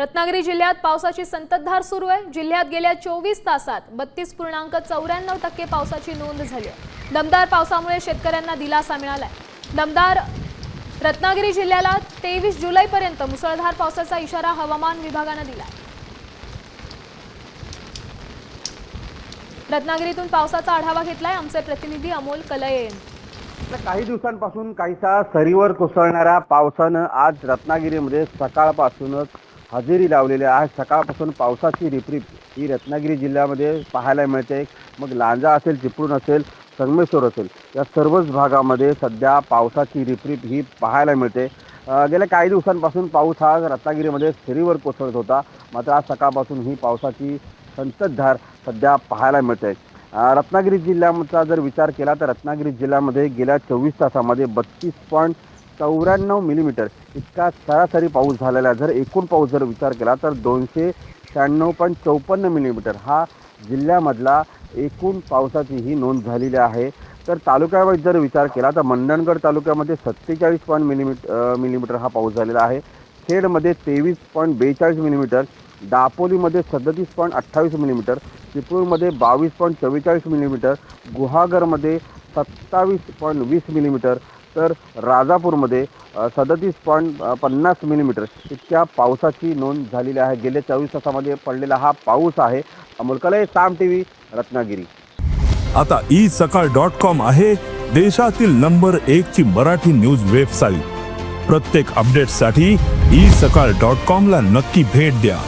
रत्नागिरी जिल्ह्यात पावसाची संततधार सुरू आहे. जिल्ह्यात गेल्या चोवीस तासात बत्तीस पूर्णांक चौऱ्याण्णव टक्के पावसाची नोंद झाली आहे. दमदार पावसामुळे शेतकऱ्यांना दिलासा मिळालाय. दमदार रत्नागिरी जिल्ह्याला तेवीस जुलैपर्यंत मुसळधार पावसाचा इशारा हवामान विभागानं दिलाय. रत्नागिरीतून पावसाचा आढावा घेतलाय आमचे प्रतिनिधी अमोल कलये यांनी. काही दिवसांपासून काहीसा सरीवर कोसळणाऱ्या पावसानं आज रत्नागिरीमध्ये सकाळपासूनच हजेरी लावलेली आहे. सकाळपासून पावसाची रिपरिप. ही रत्नागिरी जिल्ह्यामध्ये पाहायला मिळते. मग लांजा असेल चिपळूण असेल संगमेश्वर असेल या सर्वच भागामध्ये सध्या पावसाची रिपरिप ही पाहायला मिळते. गेल्या काही दिवसांपासून पाऊस हा रत्नागिरीमध्ये स्थिरीवर कोसळत होता. मात्र आज सकाळपासून ही पावसाची संततधार सध्या पाहायला मिळते. रत्नागिरी जिल्ह्याचा जर विचार केला तर रत्नागिरी जिल्ह्यामध्ये गेल्या चोवीस तासामध्ये बत्तीस पॉईंट चौऱ्याण्णव मिलीमीटर. इतका सरासरी पाऊस झालेला आहे. जर एकूण पाऊस जर विचार केला तर दोनशे शहाण्णव पॉईंट चौपन्न मिलीमीटर हा जिल्ह्यामधला एकूण पावसाची ही नोंद झालेली आहे. तर तालुक्यावाईज जर विचार केला तर मंडणगड तालुक्यामध्ये सत्तेचाळीस पॉईंट मिलीमीट मिलीमीटर हा पाऊस झालेला आहे. खेडमध्ये तेवीस पॉईंट बेचाळीस मिलीमीटर दापोलीमध्ये सदतीस पॉईंट अठ्ठावीस मिलीमीटर चिपळूणमध्ये बावीस पॉईंट चव्वेचाळीस मिलीमीटर गुहागरमध्ये सत्तावीस पॉईंट वीस मिलीमीटर तर राजापूरमध्ये सदतीस पॉईंट पन्नास मिलीमीटर इतक्या पावसाची नोंद झालेली आहे. गेल्या चोवीस तासामध्ये पडलेला हा पाऊस आहे. Amol Saam T V Ratnagiri. आता ई सकाळ डॉट कॉम आहे देशातील नंबर एक ची मराठी न्यूज वेबसाईट. प्रत्येक अपडेटसाठी ई सकाळ डॉट कॉम ला नक्की भेट द्या.